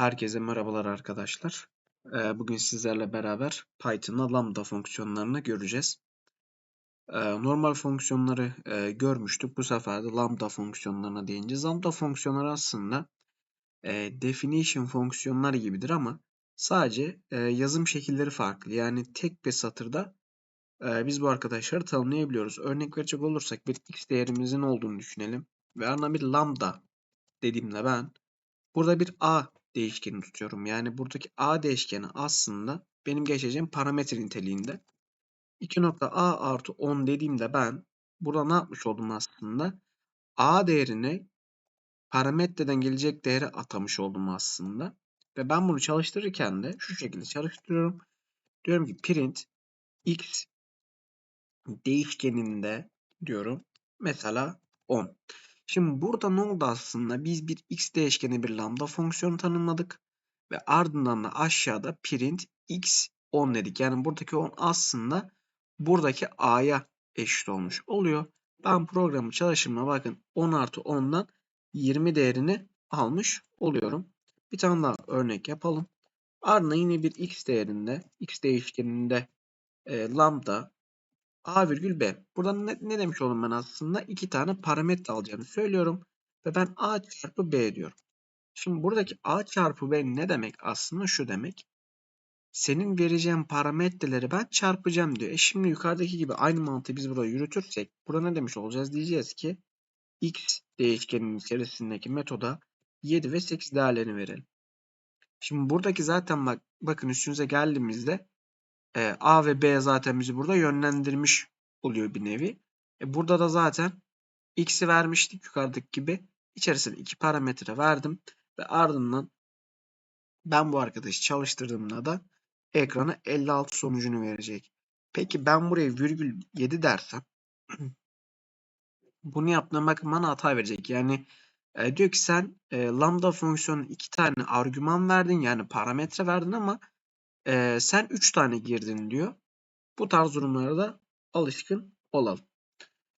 Herkese merhabalar arkadaşlar. Ee, Bugün sizlerle beraber Python'da lambda fonksiyonlarını göreceğiz. Ee, Normal fonksiyonları e, görmüştük. Bu sefer de lambda fonksiyonlarına değineceğiz. Lambda fonksiyonları aslında e, definition fonksiyonları gibidir ama sadece e, yazım şekilleri farklı. Yani tek bir satırda biz bu arkadaşları tanımlayabiliyoruz. Örnek verecek olursak bir x değerimizin olduğunu düşünelim. Ve ardından bir lambda dediğimde ben burada bir a değişkeni tutuyorum. Yani buradaki a değişkeni aslında benim geçeceğim parametre niteliğinde. 2.a artı 10 dediğimde ben burada ne yapmış oldum aslında? a değerini parametreden gelecek değere atamış oldum aslında. Ve ben bunu çalıştırırken de şu şekilde çalıştırıyorum. Diyorum ki print x değişkeninde diyorum mesela 10. Şimdi burada ne oldu aslında? Biz bir x değişkeni bir lambda fonksiyonu tanımladık. Ve ardından da aşağıda print x 10 dedik. Yani buradaki 10 aslında buradaki a'ya eşit olmuş oluyor. Ben programı çalıştırma bakın 10 artı 10'dan 20 değerini almış oluyorum. Bir tane daha örnek yapalım. Ardından yine bir x değerinde, x değişkeninde e, lambda A virgül B. Burada ne, ne demiş oldum ben aslında? İki tane parametre alacağını söylüyorum. Ve ben A çarpı B diyorum. Şimdi buradaki A çarpı B ne demek? Aslında şu demek. Senin vereceğin parametreleri ben çarpacağım diyor. E şimdi yukarıdaki gibi aynı mantığı biz burada yürütürsek burada ne demiş olacağız? Diyeceğiz ki x değişkeninin içerisindeki metoda 7 ve 8 değerlerini verelim. Şimdi buradaki zaten bak bakın üstünüze geldiğimizde e, A ve B zaten bizi burada yönlendirmiş oluyor bir nevi. E, burada da zaten x'i vermiştik yukarıdaki gibi. İçerisine iki parametre verdim ve ardından ben bu arkadaşı çalıştırdığımda da ekrana 56 sonucunu verecek. Peki ben buraya virgül 7 dersem bunu yaptığım bakın bana hata verecek. Yani e, diyor ki sen e, lambda fonksiyonu iki tane argüman verdin yani parametre verdin ama e, sen 3 tane girdin diyor. Bu tarz durumlara da alışkın olalım.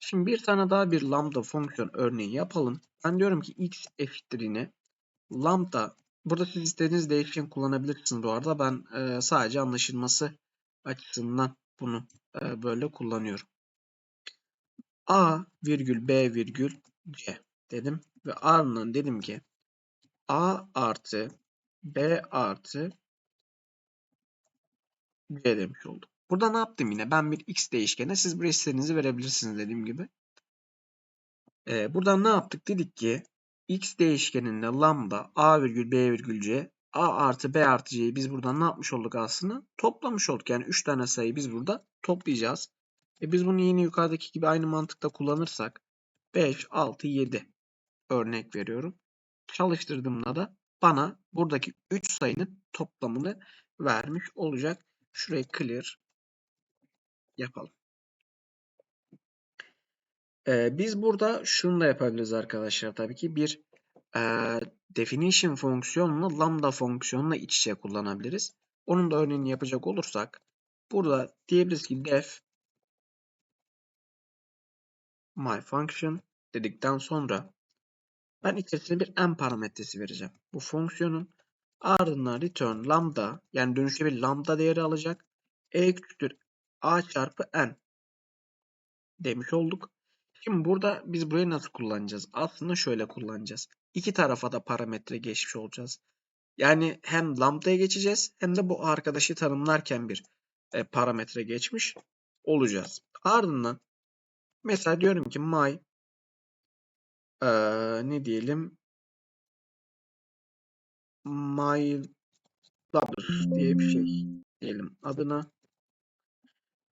Şimdi bir tane daha bir lambda fonksiyon örneği yapalım. Ben diyorum ki x eşittir yine lambda burada siz istediğiniz değişken kullanabilirsiniz bu arada. Ben e, sadece anlaşılması açısından bunu e, böyle kullanıyorum. a virgül b virgül c dedim ve ardından dedim ki a artı b artı c demiş oldum. Burada ne yaptım yine? Ben bir x değişkene siz buraya istediğinizi verebilirsiniz dediğim gibi. Ee, buradan ne yaptık? Dedik ki x değişkeninde lambda a virgül b virgül c a artı b artı c'yi biz buradan ne yapmış olduk aslında? Toplamış olduk. Yani 3 tane sayıyı biz burada toplayacağız. E biz bunu yine yukarıdaki gibi aynı mantıkta kullanırsak 5, 6, 7 örnek veriyorum. Çalıştırdığımda da bana buradaki 3 sayının toplamını vermiş olacak. Şurayı clear yapalım. Ee, biz burada şunu da yapabiliriz arkadaşlar tabii ki bir e, definition fonksiyonunu lambda fonksiyonuna iç içe kullanabiliriz. Onun da örneğini yapacak olursak burada diyebiliriz ki def my function dedikten sonra ben içerisine bir n parametresi vereceğim. Bu fonksiyonun ardından return lambda yani dönüşte bir lambda değeri alacak. e küçüktür a çarpı n demiş olduk. Şimdi burada biz burayı nasıl kullanacağız? Aslında şöyle kullanacağız. İki tarafa da parametre geçmiş olacağız. Yani hem lambda'ya geçeceğiz hem de bu arkadaşı tanımlarken bir e, parametre geçmiş olacağız. Ardından mesela diyorum ki my e, ne diyelim my lover diye bir şey diyelim adına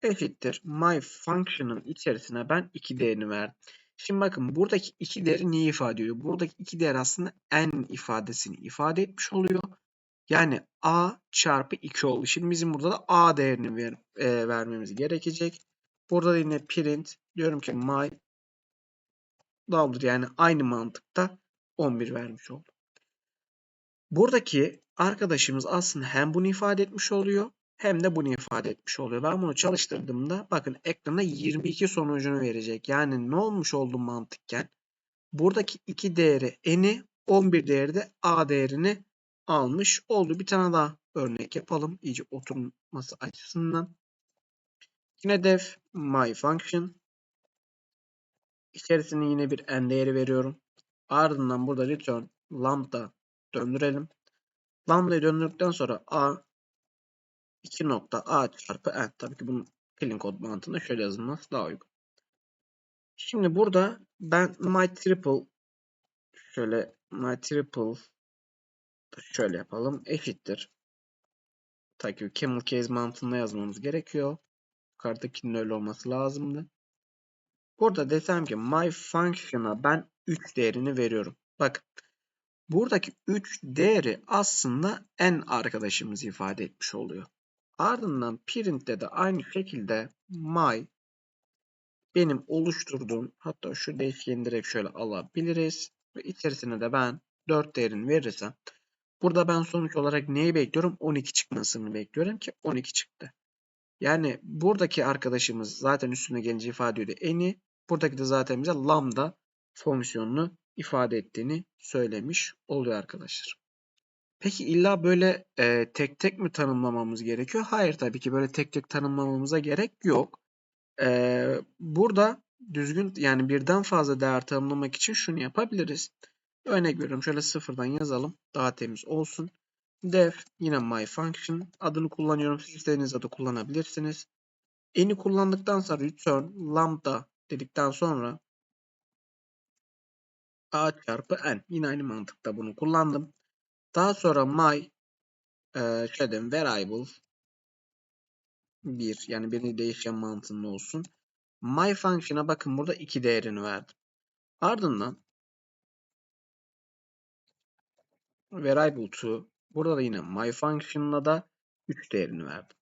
eşittir my function'ın içerisine ben iki değerini verdim. Şimdi bakın buradaki iki değeri neyi ifade ediyor? Buradaki iki değer aslında n ifadesini ifade etmiş oluyor. Yani a çarpı 2 oldu. Şimdi bizim burada da a değerini ver, e, vermemiz gerekecek. Burada da yine print diyorum ki my dollar yani aynı mantıkta 11 vermiş oldu. Buradaki arkadaşımız aslında hem bunu ifade etmiş oluyor hem de bunu ifade etmiş oluyor. Ben bunu çalıştırdığımda bakın ekrana 22 sonucunu verecek. Yani ne olmuş oldu mantıkken? Buradaki iki değeri n'i 11 değeri de a değerini almış oldu. Bir tane daha örnek yapalım. iyice oturması açısından. Yine def my function. İçerisine yine bir n değeri veriyorum. Ardından burada return lambda döndürelim. Lambda'yı döndürdükten sonra a 2 nokta a çarpı n. Tabii ki bunun clean kod mantığında şöyle yazılması daha uygun. Şimdi burada ben my triple şöyle my triple şöyle yapalım eşittir. Tabii ki camel case mantığında yazmamız gerekiyor. Yukarıdakinin öyle olması lazımdı. Burada desem ki my function'a ben 3 değerini veriyorum. Bak buradaki 3 değeri aslında n arkadaşımız ifade etmiş oluyor. Ardından print'te de aynı şekilde my benim oluşturduğum hatta şu değişkeni direkt şöyle alabiliriz. Ve içerisine de ben 4 değerini verirsem burada ben sonuç olarak neyi bekliyorum? 12 çıkmasını bekliyorum ki 12 çıktı. Yani buradaki arkadaşımız zaten üstüne gelince ifade ediyor eni. Buradaki de zaten bize lambda fonksiyonunu ifade ettiğini söylemiş oluyor arkadaşlar. Peki illa böyle e, tek tek mi tanımlamamız gerekiyor? Hayır tabii ki böyle tek tek tanımlamamıza gerek yok. E, burada düzgün yani birden fazla değer tanımlamak için şunu yapabiliriz. Örnek veriyorum şöyle sıfırdan yazalım. Daha temiz olsun. Def yine my function adını kullanıyorum. Siz istediğiniz adı kullanabilirsiniz. N'i kullandıktan sonra return lambda dedikten sonra a çarpı n. Yine aynı mantıkta bunu kullandım. Daha sonra my e, şey diyeyim, variable 1 yani bir değişken mantığında olsun. My function'a bakın burada 2 değerini verdim. Ardından variable 2 burada da yine my function'la da 3 değerini verdim.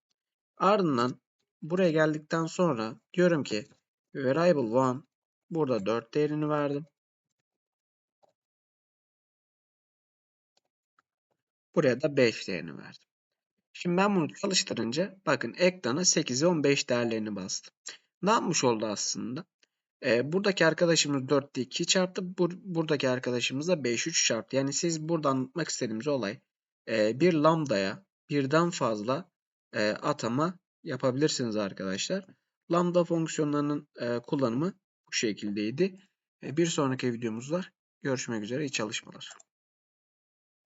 Ardından buraya geldikten sonra diyorum ki variable 1 burada 4 değerini verdim. Buraya da 5 değerini verdim. Şimdi ben bunu çalıştırınca bakın ekrana 8 ve 15 değerlerini bastı. Ne yapmış oldu aslında? Ee, buradaki arkadaşımız 4'te 2 çarptı. Bur buradaki arkadaşımız da 5 3 çarptı. Yani siz burada anlatmak istediğimiz olay e, bir lambdaya birden fazla e, atama yapabilirsiniz arkadaşlar. Lambda fonksiyonlarının e, kullanımı bu şekildeydi. E, bir sonraki videomuzda görüşmek üzere. İyi çalışmalar.